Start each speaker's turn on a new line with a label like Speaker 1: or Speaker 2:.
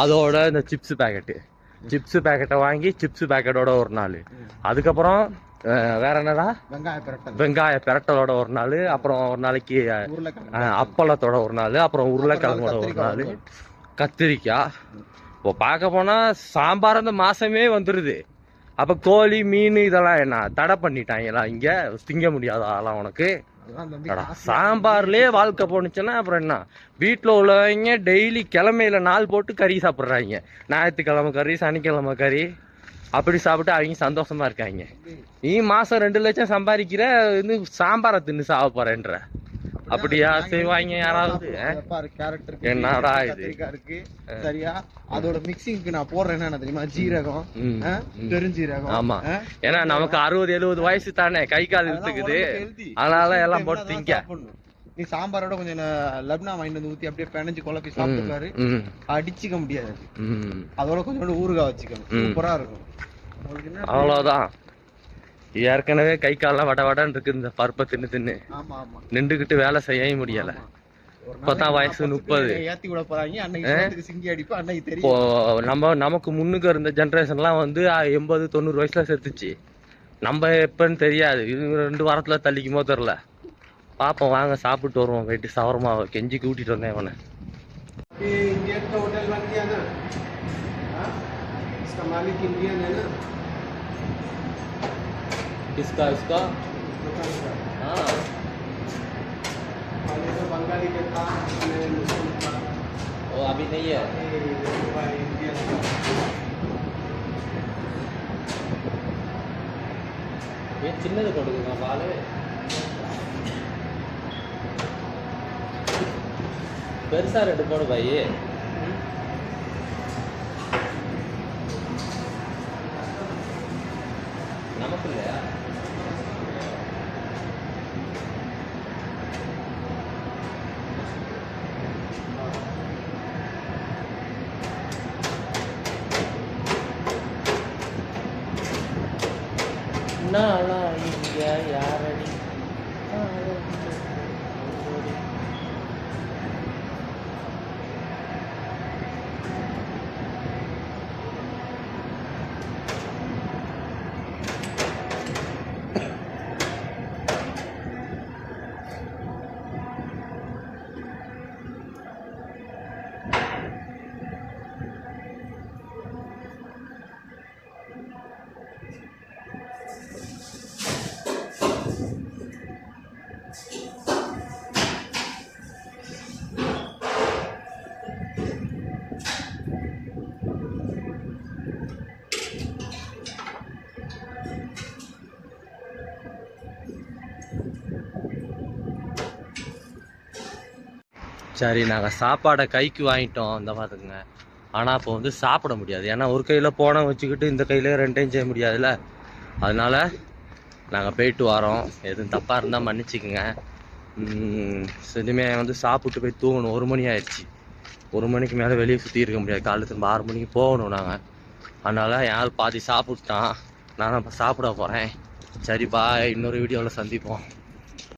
Speaker 1: அதோட இந்த chips packet chips பேக்கெட்டை வாங்கி சிப்ஸ் பேக்கெட்டோட ஒரு நாள். அதுக்கப்புறம் வேற என்னடா?
Speaker 2: வெங்காய பிரட்டல்.
Speaker 1: வெங்காய பிரட்டலோட ஒரு நாள் அப்புறம் ஒரு நாளைக்கு அப்பளத்தோட ஒரு நாள் அப்புறம் உருளைக்கிழங்கோட ஒரு நாள். கத்திரிக்காய் இப்போ பார்க்க போனா சாம்பார் அந்த மாசமே வந்துருது. அப்ப கோழி மீன் இதெல்லாம் என்ன தடை பண்ணிட்டாங்களா இங்க? திங்க முடியாத ஆளாம் உனக்கு? சாம்பார்லயே வாழ்க்கை போனுச்சுன்னா அப்புறம் என்ன? வீட்டில் உள்ளவங்க டெய்லி கிழமையில நாள் போட்டு கறி சாப்பிட்றாங்க. ஞாயிற்றுக்கிழமை கறி சனிக்கிழமை கறி. அப்படி சாப்பிட்டு அவங்க சந்தோஷமா இருக்காங்க. நீ மாசம் ரெண்டு லட்சம் சம்பாதிக்கிற சாம்பாரை தின்னு சாவ போறேன்ற. அப்படியா? செய்வாங்க யாராவது என்னடா இது?
Speaker 2: இருக்கு. சரியா? அதோட மிக்சிங்க்கு நான் போடுறேன் என்ன தெரியுமா? ஜீரகம். பெருஞ்சீரகம்.
Speaker 1: ஆமா. ஏன்னா நமக்கு அறுபது எழுபது வயசு தானே கை கால்
Speaker 2: healthy.
Speaker 1: அதனால எல்லாம் போட்டு திங்க.
Speaker 2: நீ சாம்பாரோட கொஞ்சம் லப்னா வாங்கிட்டு வந்து ஊத்தி அப்படியே பிணைஞ்சு குழப்பி
Speaker 1: ம்,
Speaker 2: சாப்பிட்டு பாரு.
Speaker 1: ம்,
Speaker 2: அடிச்சுக்க முடியாது. அதோட கொஞ்சோண்டு ஊறுகாய் வச்சுக்கணும். சூப்பரா இருக்கும்.
Speaker 1: அவ்வளவுதான். ஏற்கனவே கை கால்லாம் வட வடன்னு இருக்கு இந்த பருப்பை தின்னு தின்னு
Speaker 2: ஆமா ஆமா
Speaker 1: நின்றுகிட்டு வேலை செய்யவே முடியல
Speaker 2: ஆமா. ஒரு
Speaker 1: இப்பதான்
Speaker 2: நாளைக்கு
Speaker 1: வயசு
Speaker 2: நான் பத்து
Speaker 1: முப்பது.
Speaker 2: பேரை ஏத்தி விட போறாங்க அன்னைக்கு சோத்துக்கு சிங்கி அடிப்பு அன்னைக்கு
Speaker 1: இப்போ
Speaker 2: தெரியும்
Speaker 1: நம்ம நமக்கு முன்னுக்கு இருந்த ஜென்ரேஷன்லாம் வந்து ஆ, எண்பது தொண்ணூறு வயசுல செத்துச்சு நம்ம எப்பன்னு தெரியாது இது ரெண்டு வாரத்துல தள்ளிக்குமோ தெரில பாப்போம் வாங்க சாப்பிட்டு வருவோம் போயிட்டு சவரமா கெஞ்சி கூட்டிட்டு வந்தேன் அவனை
Speaker 2: ये इंडियन का होटल बन गया ना हाँ? इसका मालिक इंडियन है ना
Speaker 1: किसका इसका
Speaker 2: दुकान का
Speaker 1: हाँ
Speaker 2: पहले तो बंगाली के था उसमें मुस्लिम था
Speaker 1: वो अभी नहीं है
Speaker 2: ये भाई इंडियन का
Speaker 1: ये சின்னது கொடுக்குங்க பால் பெருசா ரெண்டு போடு பாய் நமக்கு இல்லையா நாளா இங்க சரி நாங்கள் சாப்பாடை கைக்கு வாங்கிட்டோம். இந்த பார்த்துக்குங்க ஆனால் இப்போ வந்து சாப்பிட முடியாது. ஏன்னா ஒரு கையில் போனை வச்சுக்கிட்டு இந்த கையில் ரெண்டையும் செய்ய முடியாதுல்ல? அதனால் நாங்கள் போயிட்டு வரோம். எதுவும் தப்பாக இருந்தால் மன்னிச்சுக்குங்க. உம், வந்து சாப்பிட்டு போய் தூங்கணும். ஒரு மணி ஆயிடுச்சு. ஒரு மணிக்கு மேலே வெளியே சுற்றி இருக்க முடியாது. காலைல திரும்ப ஆறு மணிக்கு போகணும் நாங்கள் அதனால் யார் பாதி சாப்பிட்டான் நான் நம்ம சாப்பிட போகிறேன் சரிப்பா இன்னொரு வீடியோவில் சந்திப்போம்.